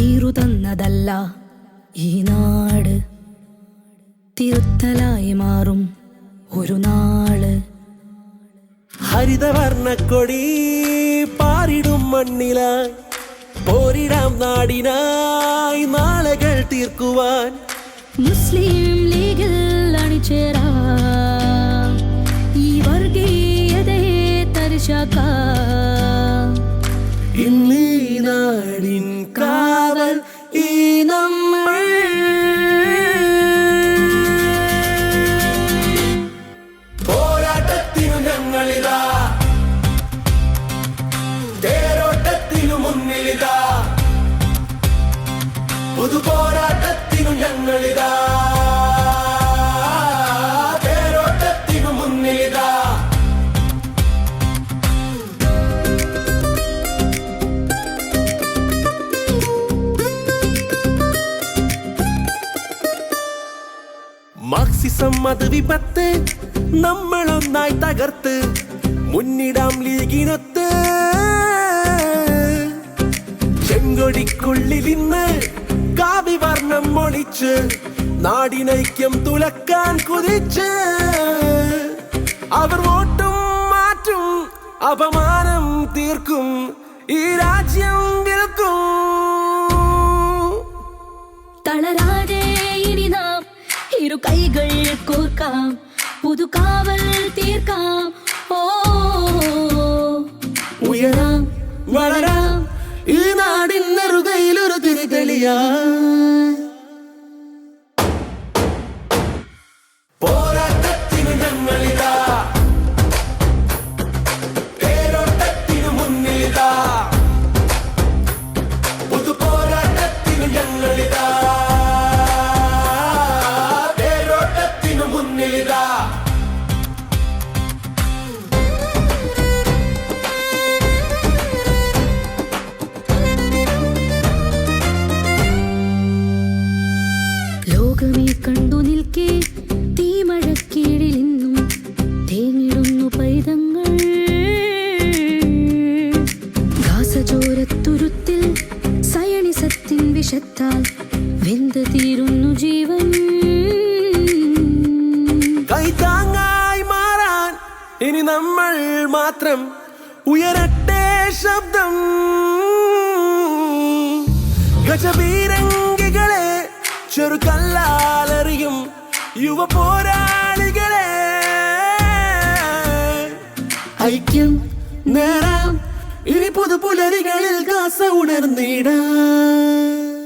തല ഈ നാട്. തിരുത്തലായി മാറും ഒരു നാൾ. ഹരിതവർണക്കൊടി പാറിടും മണ്ണില പോരിടാം നാടിനായി നാളകൾ തീർക്കുവാൻ. മുസ്ലിം ലീഗിൽ അണിചേരാ. ഈ വർഗീയതയെ തരിശാക്കാം. ഇന്നീ നാടിൻ കാവൽ ഞങ്ങളിതാ തേരോട്ടത്തിനു മുന്നിലിതാ. പുതു പോരാട്ടത്തിനു ഞങ്ങളിതാ. തേരോട്ടത്തിനു മുന്നിലിതാ. മാർക്സിസം അത് വിപത്ത് നമ്മളൊന്നായി തകർത്ത് മുന്നിടാം ലീഗിനൊത്ത്. ചെങ്കൊടിക്കുള്ളിൽ ഇന്ന് കാവി വർണം മൊളിച്ച് നാടിനൈക്യം തുലക്കാൻ കുതിച്ച്. അവർ വോട്ടും മാറ്റും അപമാനം തീർക്കും ഈ രാജ്യം വിൽക്കും. തളരാതെ ഇനി നാം ഇരു കൈകൾ കോർക്കാം പുതുകാവൽ തീർക്കാം ഉയരാം വളരാം ഈ നാടിൻ നെറുകയിൽ ഒരു തിരിതെളിയാ സയണിസത്തിൻ വിഷത്താൽ വെന്ത് തീരുന്നു ജീവൻ. കൈത്താങ്ങായി മാറാൻ ഇനി നമ്മൾ മാത്രം ഉയരട്ടെ ശബ്ദം. ഗജവീരങ്കികളെ ചെറുകല്ലാലറിയും യുവ പോരാളികളെ. ഐക്യം നേരാം ഇനി പുതുപുലരികളിൽ കാസ ഉണർന്നിടാം.